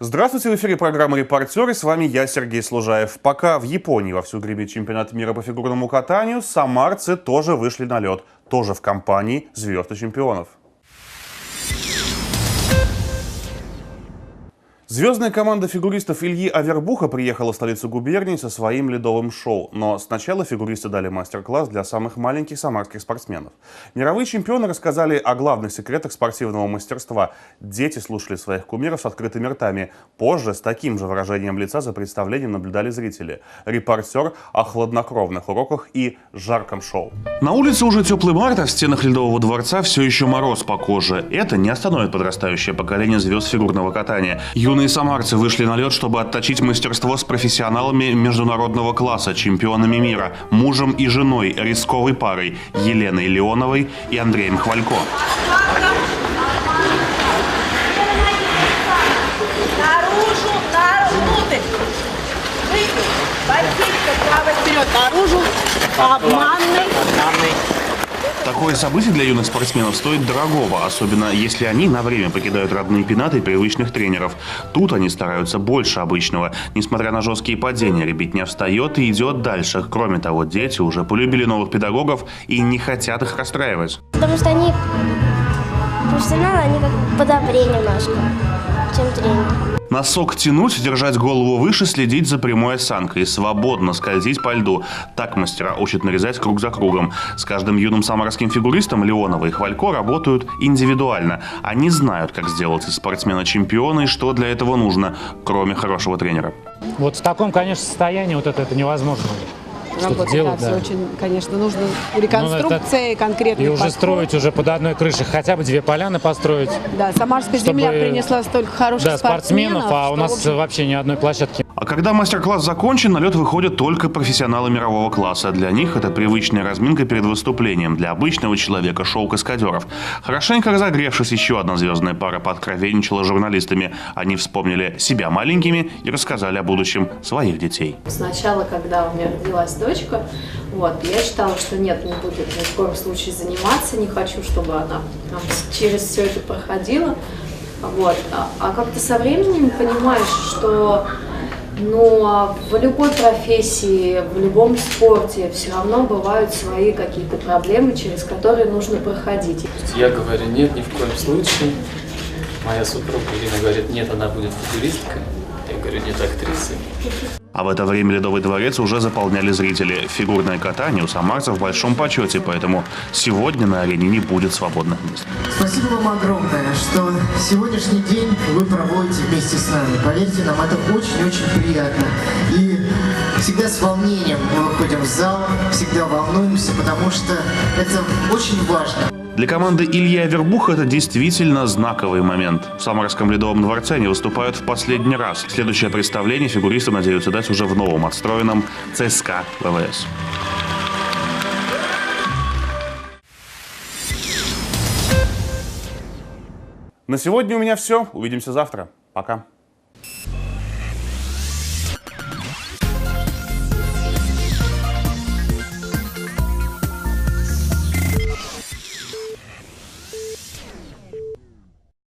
Здравствуйте, в эфире программа «Репортеры». С вами я, Сергей Служаев. Пока в Японии вовсю гремит чемпионат мира по фигурному катанию, самарцы тоже вышли на лед. Тоже в компании звезд и чемпионов. Звездная команда фигуристов Ильи Авербуха приехала в столицу губернии со своим ледовым шоу. Но сначала фигуристы дали мастер-класс для самых маленьких самарских спортсменов. Мировые чемпионы рассказали о главных секретах спортивного мастерства. Дети слушали своих кумиров с открытыми ртами. Позже с таким же выражением лица за представлением наблюдали зрители. Репортер о хладнокровных уроках и жарком шоу. На улице уже теплый март, а в стенах Ледового дворца все еще мороз по коже. Это не остановит подрастающее поколение звезд фигурного катания. Юные самарцы вышли на лед, чтобы отточить мастерство с профессионалами международного класса, чемпионами мира, мужем и женой, рисковой парой Еленой Леоновой и Андреем Хвалько. Наружу, наружу, вперед, наружу. Обманный. Такое событие для юных спортсменов стоит дорогого, особенно если они на время покидают родные пенаты привычных тренеров. Тут они стараются больше обычного. Несмотря на жесткие падения, ребятня встает и идет дальше. Кроме того, дети уже полюбили новых педагогов и не хотят их расстраивать. Потому что они профессионалы, они как подобрее немножко, чем тренер. Носок тянуть, держать голову выше, следить за прямой осанкой, свободно скользить по льду. Так мастера учат нарезать круг за кругом. С каждым юным самарским фигуристом Леонова и Хвалько работают индивидуально. Они знают, как сделать из спортсмена чемпиона и что для этого нужно, кроме хорошего тренера. Вот в таком, конечно, состоянии вот это, это невозможно. Что-то Работать, делать, да, да. все очень, конечно, нужно Ну, реконструкция это- конкретный И уже подход. строить уже под одной крышей хотя бы две поляны построить. Да, Самарская чтобы- земля принесла столько хороших Да, спортсменов, а у нас общем, вообще ни одной площадки. А когда мастер-класс закончен, на лед выходят только профессионалы мирового класса. Для них это привычная разминка перед выступлением. Для обычного человека шоу каскадеров. Хорошенько разогревшись, еще одна звездная пара подкровенничала с журналистами. Они вспомнили себя маленькими и рассказали о будущем своих детей. Сначала, когда у меня родилась дочка, вот, я считала, что нет, не будет ни в коем случае заниматься, не хочу, чтобы она там через все это проходила. Вот. А, а как-то со временем понимаешь, что ну, а в любой профессии, в любом спорте все равно бывают свои какие-то проблемы, через которые нужно проходить. Я говорю, нет, ни в коем случае. Моя супруга Ирина говорит, нет, она будет футболисткой. Я говорю, нет, актрисой. А в это время Ледовый дворец уже заполняли зрители. Фигурное катание у самарцев в большом почете, поэтому сегодня на арене не будет свободных мест. Спасибо вам огромное, что сегодняшний день вы проводите вместе с нами. Поверьте нам, это очень-очень приятно. И всегда с волнением мы выходим в зал, всегда волнуемся, потому что это очень важно. Для команды Илья Авербуха это действительно знаковый момент. В Самарском Ледовом дворце они выступают в последний раз. Следующее представление фигуристы надеются дать уже в новом отстроенном ЦСКА ВВС. На сегодня у меня все. Увидимся завтра. Пока.